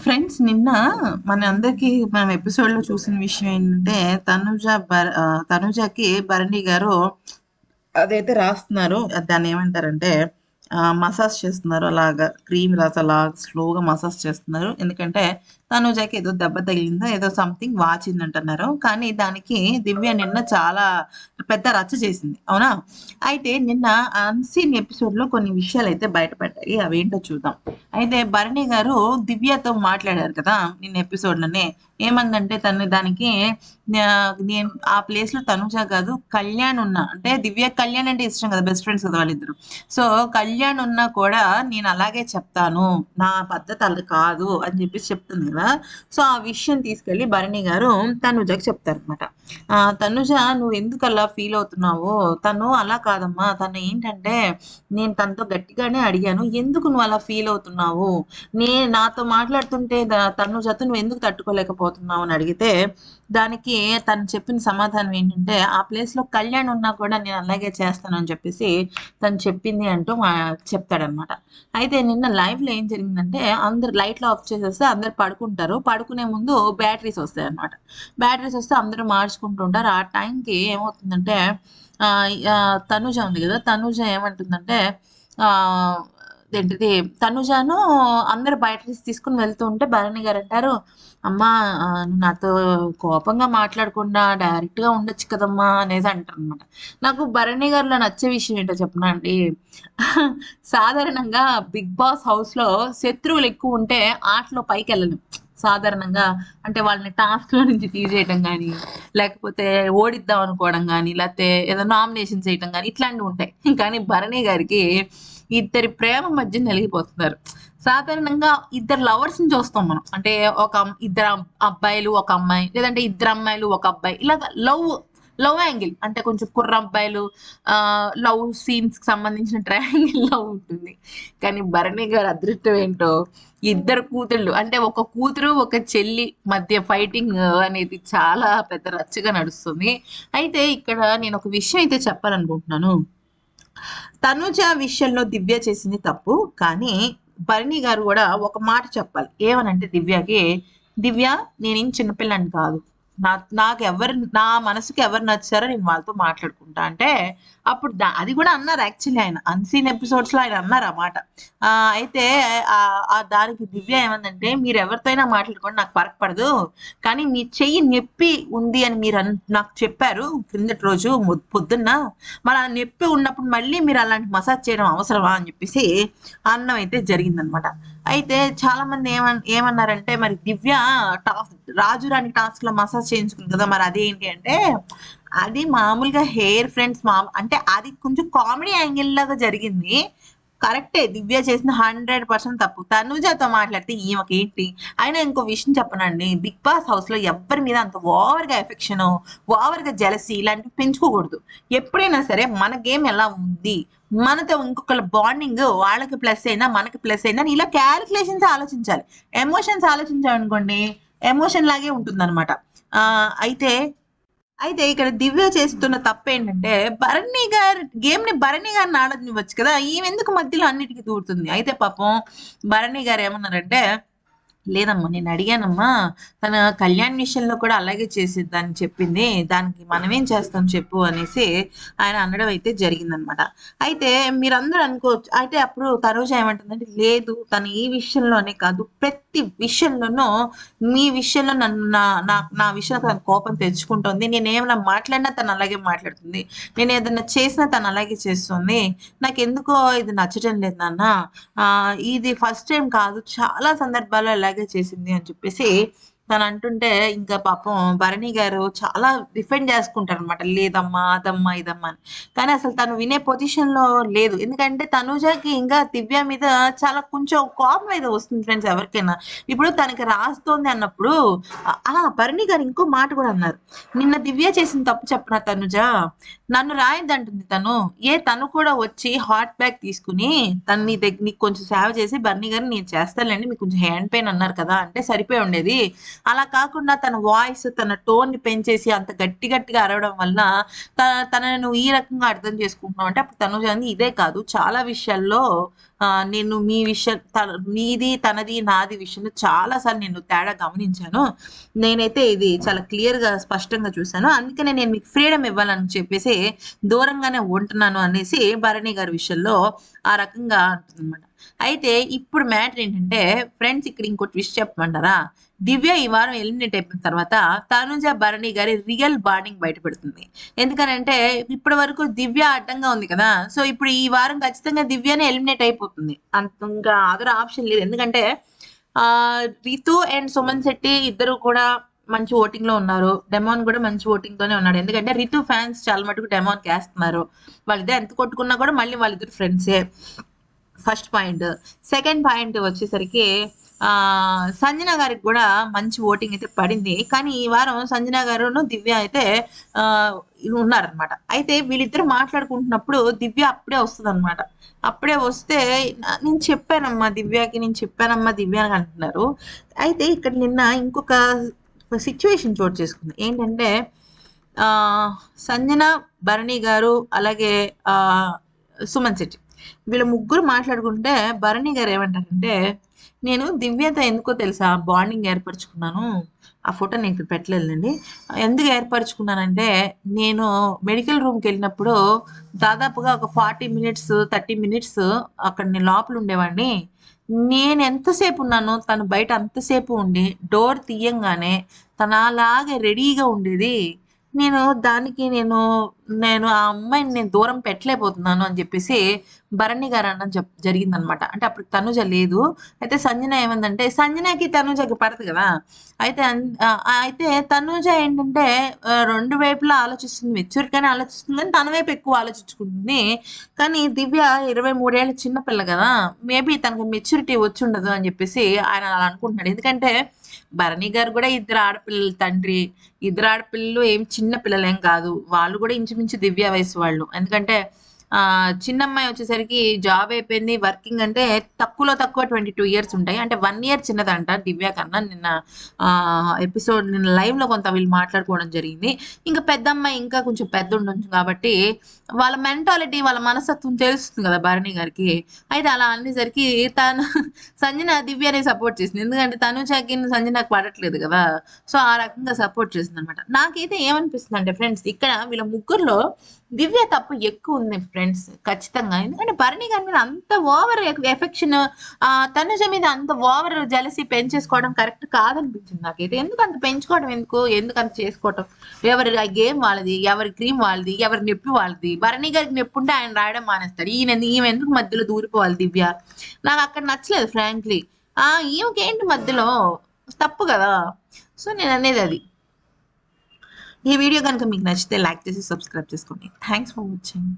Friends నిన్న మన అందరికి మనం ఎపిసోడ్లో చూసిన విషయం ఏంటంటే తనుజ భర తనుజకి భరణి గారు అదైతే రాస్తున్నారు దాన్ని ఏమంటారంటే మసాజ్ చేస్తున్నారు అలాగా. క్రీమ్ రాసి అలా స్లోగా మసాజ్ చేస్తున్నారు. ఎందుకంటే తనుజాకి ఏదో దెబ్బ తగిలిందో ఏదో సంథింగ్ వాచింది అంటున్నారు కానీ దానికి దివ్య నిన్న చాలా పెద్ద రచ్చ చేసింది. అవునా? అయితే నిన్న అన్సీన్ ఎపిసోడ్లో కొన్ని విషయాలు అయితే బయటపడ్డాయి. అవేంటో చూద్దాం. అయితే భరణి గారు దివ్యతో మాట్లాడారు కదా నిన్న ఎపిసోడ్లోనే. ఏమందంటే తను దానికి నేను ఆ ప్లేస్లో తనుజ కాదు కళ్యాణ్ ఉన్నా. అంటే దివ్య కళ్యాణ్ అంటే ఇష్టం కదా బెస్ట్ ఫ్రెండ్స్ కదా వాళ్ళిద్దరు. సో కళ్యాణ్ ఉన్నా కూడా నేను అలాగే చెప్తాను. నా పద్ధతి అలా కాదు అని చెప్పేసి చెప్తుంది కదా. సో ఆ విషయం తీసుకెళ్ళి భరణి గారు తనుజకి చెప్తారనమాట తనుజ నువ్వు ఎందుకు అలా ఫీల్ అవుతున్నావు? తను అలా కాదమ్మా. తను ఏంటంటే నేను తనతో గట్టిగానే అడిగాను. ఎందుకు నువ్వు అలా ఫీల్ అవుతున్నావు? నే నాతో మాట్లాడుతుంటే తనుజతో నువ్వు ఎందుకు తట్టుకోలేకపోతున్నావు? అని అడిగితే దానికి తను చెప్పిన సమాధానం ఏంటంటే ఆ ప్లేస్లో కళ్యాణ్ ఉన్నా కూడా నేను అలాగే చేస్తానని చెప్పేసి తను చెప్పింది అంటూ మా చెప్తాడనమాట అయితే నిన్న లైవ్లో ఏం జరిగిందంటే అందరు లైట్లు ఆఫ్ చేసేస్తే అందరు పడుకుంటారు. పడుకునే ముందు బ్యాటరీస్ వస్తాయి అనమాట బ్యాటరీస్ వస్తే అందరూ మార్చుకుంటూ ఉంటారు ఆ టైంకి ఏమవుతుందంటే తనుజ ఉంది కదా తనుజ ఏమంటుందంటే ఏంటిది తనుజాను అందరు బయట తీసి తీసుకుని వెళ్తూ ఉంటే భరణి గారు అంటారు అమ్మా నాతో కోపంగా మాట్లాడకుండా డైరెక్ట్గా ఉండొచ్చు కదమ్మా అనేది అంటారు అనమాట నాకు భరణి గారిలో నచ్చే విషయం ఏంటో చెప్పనా అండి? సాధారణంగా బిగ్ బాస్ హౌస్లో శత్రువులు ఎక్కువ ఉంటే ఆటలో పైకి వెళ్ళలేం. సాధారణంగా అంటే వాళ్ళని టాస్క్లో నుంచి తీసేయటం కానీ లేకపోతే ఓడిద్దాం అనుకోవడం కానీ లేకపోతే ఏదో నామినేషన్ చేయటం కానీ ఇట్లాంటివి ఉంటాయి. కానీ భరణి గారికి ఇద్దరి ప్రేమ మధ్య నలిగిపోతున్నారు. సాధారణంగా ఇద్దరు లవర్స్ని చూస్తాం మనం. అంటే ఒక ఇద్దరు అబ్బాయిలు ఒక అమ్మాయి లేదంటే ఇద్దరు అమ్మాయిలు ఒక అబ్బాయి. ఇలా లవ్ లవ్ యాంగిల్ అంటే కొంచెం కుర్ర అబ్బాయిలు ఆ లవ్ సీన్స్కి సంబంధించిన ట్రయాంగిల్ లవ్ ఉంటుంది. కానీ భరణి గారి అదృష్టం ఏంటో ఇద్దరు కూతుళ్ళు. అంటే ఒక కూతురు ఒక చెల్లి మధ్య ఫైటింగ్ అనేది చాలా పెద్ద రచ్చగా నడుస్తుంది. అయితే ఇక్కడ నేను ఒక విషయం అయితే చెప్పాలనుకుంటున్నాను. తనుజ విషయంలో దివ్య చేసింది తప్పు కానీ భరణి గారు కూడా ఒక మాట చెప్పాలి. ఏమనంటే దివ్యకి దివ్య నేనేం చిన్నపిల్లని కాదు. నా నాకు ఎవరు నా మనసుకి ఎవరు నచ్చారో నేను వాళ్ళతో మాట్లాడుకుంటా. అంటే అప్పుడు దా- అది కూడా అన్నారు యాక్చువల్లీ ఆయన. అన్సీన్ ఎపిసోడ్స్లో ఆయన అన్నారు ఆ మాట. అయితే ఆ దానికి దివ్య ఏమందంటే మీరు ఎవరితోనైనా మాట్లాడుకోండి నాకు పరక పడదు. కానీ మీ చెయ్యి నొప్పి ఉంది అని మీరు నాకు చెప్పారు క్రిందటి రోజు పొద్దున్న. మరి ఆ నొప్పి ఉన్నప్పుడు మళ్ళీ మీరు అలాంటి మసాజ్ చేయడం అవసరమా? అని చెప్పేసి అన్నం అయితే జరిగిందనమాట. అయితే చాలా మంది ఏమన్ ఏమన్నారంటే మరి దివ్య టాస్క్ రాజు రాణి టాస్క్లో మసాజ్ చేయించుకుంది కదా మరి ఏంటి అంటే అది మామూలుగా హెయిర్ ఫ్రెండ్స్ మా అంటే అది కొంచెం కామెడీ యాంగిల్ లాగా జరిగింది. కరెక్టే దివ్య చేసిన హండ్రెడ్ పర్సెంట్ తప్పు. తనుజతో మాట్లాడితే ఈమెకి ఏంటి అయినా ఇంకో విషయం చెప్పనండి. బిగ్ బాస్ హౌస్లో ఎవరి మీద అంత ఓవర్గా ఎఫెక్షన్ ఓవర్గా జలసి ఇలాంటివి పెంచుకోకూడదు. ఎప్పుడైనా సరే మన గేమ్ ఎలా ఉంది? మనతో ఇంకొకళ్ళ బాండింగ్ వాళ్ళకి ప్లస్ అయినా మనకి ప్లస్ అయినా ఇలా క్యాలిక్యులేషన్స్ ఆలోచించాలి. ఎమోషన్స్ ఆలోచించామనుకోండి ఎమోషన్ లాగే ఉంటుంది అనమాట అయితే అయితే ఇక్కడ దివ్య చేస్తున్న తప్పేంటంటే భరణి గారు గేమ్ని భరణి గారిని ఆడనివ్వచ్చు కదా ఈమె ఎందుకు మధ్యలో అన్నిటికీ దూరుతుంది అయితే పాపం భరణి గారు ఏమన్నారంటే లేదమ్మా నేను అడిగానమ్మా తన కళ్యాణ్ విషయంలో కూడా అలాగే చేసిద్దని చెప్పింది దానికి మనమేం చేస్తాం చెప్పు అనేసి ఆయన అనడం అయితే జరిగిందనమాట. అయితే మీరందరూ అనుకోవచ్చు అయితే అప్పుడు తరోజా ఏమంటుందంటే లేదు తను ఈ విషయంలోనే కాదు ప్రతి విషయంలోనూ మీ విషయంలో నన్ను నా నా నా విషయంలో తన కోపం తెచ్చుకుంటుంది నేను ఏమైనా మాట్లాడినా తను అలాగే మాట్లాడుతుంది నేను ఏదైనా చేసినా తను అలాగే చేస్తుంది నాకు ఎందుకో ఇది నచ్చటం లేదు నాన్న ఆ ఇది ఫస్ట్ టైం కాదు చాలా సందర్భాల్లో ఇలాగే చేసింది అని చెప్పేసి తను అంటుంటే ఇంకా పాపం భరణి గారు చాలా డిఫెండ్ చేసుకుంటారు అనమాట లేదమ్మా అదమ్మా ఇదమ్మా అని. కానీ అసలు తను వినే పొజిషన్లో లేదు. ఎందుకంటే తనుజకి ఇంకా దివ్య మీద చాలా కొంచెం కోపం అయితే వస్తుంది ఫ్రెండ్స్ ఎవరికైనా. ఇప్పుడు తనకి రాస్తోంది అన్నప్పుడు ఆ భరణి గారు ఇంకో మాట కూడా అన్నారు. నిన్న దివ్య చేసిన తప్పు చెప్పనా తనుజ? నన్ను రాయద్దంటుంది తను. ఏ తను కూడా వచ్చి హాట్ బ్యాగ్ తీసుకుని తను నీ దగ్గర నీకు కొంచెం సేవ చేసి బర్నీ గారు నేను చేస్తానులేండి మీకు కొంచెం హ్యాండ్ పెయిన్ అన్నారు కదా అంటే సరిపోయి ఉండేది. అలా కాకుండా తన వాయిస్ తన టోన్ని పెంచేసి అంత గట్టి గట్టిగా అరవడం వల్ల తనను నువ్వు ఈ రకంగా అర్థం చేసుకుంటున్నావు అంటే అప్పుడు తను అని ఇదే కాదు చాలా విషయాల్లో నేను మీ విషయం తన మీది తనది నాది విషయంలో చాలా సార్లు నేను తేడా గమనించాను. నేనైతే ఇది చాలా క్లియర్గా స్పష్టంగా చూశాను. అందుకనే నేను మీకు ఫ్రీడమ్ ఇవ్వాలని చెప్పేసి దూరంగానే ఉంటున్నాను అనేసి భరణి గారి విషయంలో ఆ రకంగా అంటుందన్నమాట. అయితే ఇప్పుడు మ్యాటర్ ఏంటంటే ఫ్రెండ్స్ ఇక్కడ ఇంకోటి విషయం చెప్పమంటారా? దివ్య ఈ వారం ఎలిమినేట్ అయిపోయిన తర్వాత తనుజ భరణి గారి రియల్ బాండింగ్ బయటపడుతుంది. ఎందుకనంటే ఇప్పటి వరకు దివ్య అడ్డంగా ఉంది కదా. సో ఇప్పుడు ఈ వారం ఖచ్చితంగా దివ్యనే ఎలిమినేట్ అయిపోతుంది. అంత ఇంకా అదర్ ఆప్షన్ లేదు. ఎందుకంటే ఆ రితు అండ్ సుమన్ శెట్టి ఇద్దరు కూడా మంచి ఓటింగ్లో ఉన్నారు. డెమాన్ కూడా మంచి ఓటింగ్ తోనే ఉన్నాడు. ఎందుకంటే రితు ఫ్యాన్స్ చాలా మటుకు డెమాన్ వేస్తున్నారు వాళ్ళిద్దరు ఎంత కొట్టుకున్నా కూడా మళ్ళీ వాళ్ళిద్దరు ఫ్రెండ్సే ఫస్ట్ పాయింట్. సెకండ్ పాయింట్ వచ్చేసరికి సంజన గారికి కూడా మంచి ఓటింగ్ అయితే పడింది. కానీ ఈ వారం సంజన గారును దివ్య అయితే ఉన్నారనమాట అయితే వీళ్ళిద్దరు మాట్లాడుకుంటున్నప్పుడు దివ్య అప్పుడే వస్తుంది అనమాట అప్పుడే వస్తే నేను చెప్పానమ్మా దివ్యకి నేను చెప్పానమ్మా దివ్య అని అంటున్నారు. అయితే ఇక్కడ నిన్న ఇంకొక సిచ్యువేషన్ చోటు చేసుకుంది. ఏంటంటే సంజన భరణి గారు అలాగే సుమన్ శెట్టి. వీళ్ళ ముగ్గురు మాట్లాడుకుంటే భరణి గారు ఏమంటారంటే నేను దివ్యతో ఎందుకో తెలుసా? బాండింగ్ ఏర్పరచుకున్నాను. ఆ ఫోటో నేను ఇక్కడ పెట్టలేదండి ఎందుకు ఏర్పరచుకున్నానంటే నేను మెడికల్ రూమ్కి వెళ్ళినప్పుడు దాదాపుగా ఒక ఫార్టీ మినిట్స్ థర్టీ మినిట్స్ అక్కడ నేను లోపల ఉండేవాడిని. నేను ఎంతసేపు ఉన్నానో తను బయట అంతసేపు ఉండి డోర్ తీయంగానే తన అలాగే రెడీగా ఉండేది. నేను దానికి నేను నేను ఆ అమ్మాయిని నేను దూరం పెట్టలేకపోతున్నాను అని చెప్పేసి భరణి గారు అన్న చెప్ జరిగిందనమాట. అంటే అప్పుడు తనుజ లేదు. అయితే సంజన ఏమందంటే సంజనకి తనుజకి పడదు కదా. అయితే అయితే తనుజ ఏంటంటే రెండు వైపులా ఆలోచిస్తుంది మెచ్యూరిటీగానే ఆలోచిస్తుంది కానీ తన వైపు ఎక్కువ ఆలోచించుకుంటుంది. కానీ దివ్య ఇరవై మూడేళ్ళ చిన్నపిల్ల కదా. మేబీ తనకు మెచ్యూరిటీ వచ్చి ఉండదు అని చెప్పేసి ఆయన అలా అనుకుంటున్నాడు. ఎందుకంటే భరణి గారు కూడా ఇద్దరు ఆడపిల్లల తండ్రి. ఇద్దరు ఆడపిల్లలు ఏం చిన్న పిల్లలేం కాదు. వాళ్ళు కూడా నుంచి దివ్య వయసు వాళ్ళు. ఎందుకంటే చిన్నమ్మాయి వచ్చేసరికి జాబ్ అయిపోయింది వర్కింగ్ అంటే తక్కువలో తక్కువ ట్వంటీ టూ ఇయర్స్ ఉంటాయి. అంటే వన్ ఇయర్ చిన్నదంట దివ్య కన్నా నిన్న ఆ ఎపిసోడ్ నిన్న లైవ్లో కొంత వీళ్ళు మాట్లాడుకోవడం జరిగింది. ఇంకా పెద్ద అమ్మాయి ఇంకా కొంచెం పెద్ద ఉండొచ్చు కాబట్టి వాళ్ళ మెంటాలిటీ వాళ్ళ మనస్తత్వం తెలుస్తుంది కదా భరణి గారికి. అయితే అలా అనేసరికి తను సంజన దివ్యని సపోర్ట్ చేసింది. ఎందుకంటే తను చకిన్ సంజనకు పడట్లేదు కదా. సో ఆ రకంగా సపోర్ట్ చేసింది అనమాట నాకైతే ఏమనిపిస్తుంది అంటే ఫ్రెండ్స్ ఇక్కడ వీళ్ళ ముగ్గురులో దివ్య తప్పు ఎక్కువ ఉంది ఫ్రెండ్స్ ఫ్రెండ్స్ ఖచ్చితంగా. ఎందుకంటే భరణి గారి మీద అంత ఓవర్ ఎఫెక్షన్ ఆ తనుజ మీద అంత ఓవర్ జలసి పెంచేసుకోవడం కరెక్ట్ కాదనిపించింది నాకైతే ఎందుకు అంత పెంచుకోవడం ఎందుకు? ఎందుకు అంత చేసుకోవటం? ఎవరి గేమ్ వాళ్ళది ఎవరి క్రీమ్ వాళ్ళది ఎవరి నొప్పి వాళ్ళది? భరణి గారికి నొప్పి ఉంటే ఆయన రాయడం మానేస్తాడు ఈయన ఈమె ఎందుకు మధ్యలో దూరిపోవాలి దివ్య? నాకు అక్కడ నచ్చలేదు ఫ్రాంక్లీ ఆ ఈమెకేంటి మధ్యలో? తప్పు కదా. సో నేను అనేది అది. ఈ వీడియో కనుక మీకు నచ్చితే లైక్ చేసి సబ్స్క్రైబ్ చేసుకోండి. Thanks for watching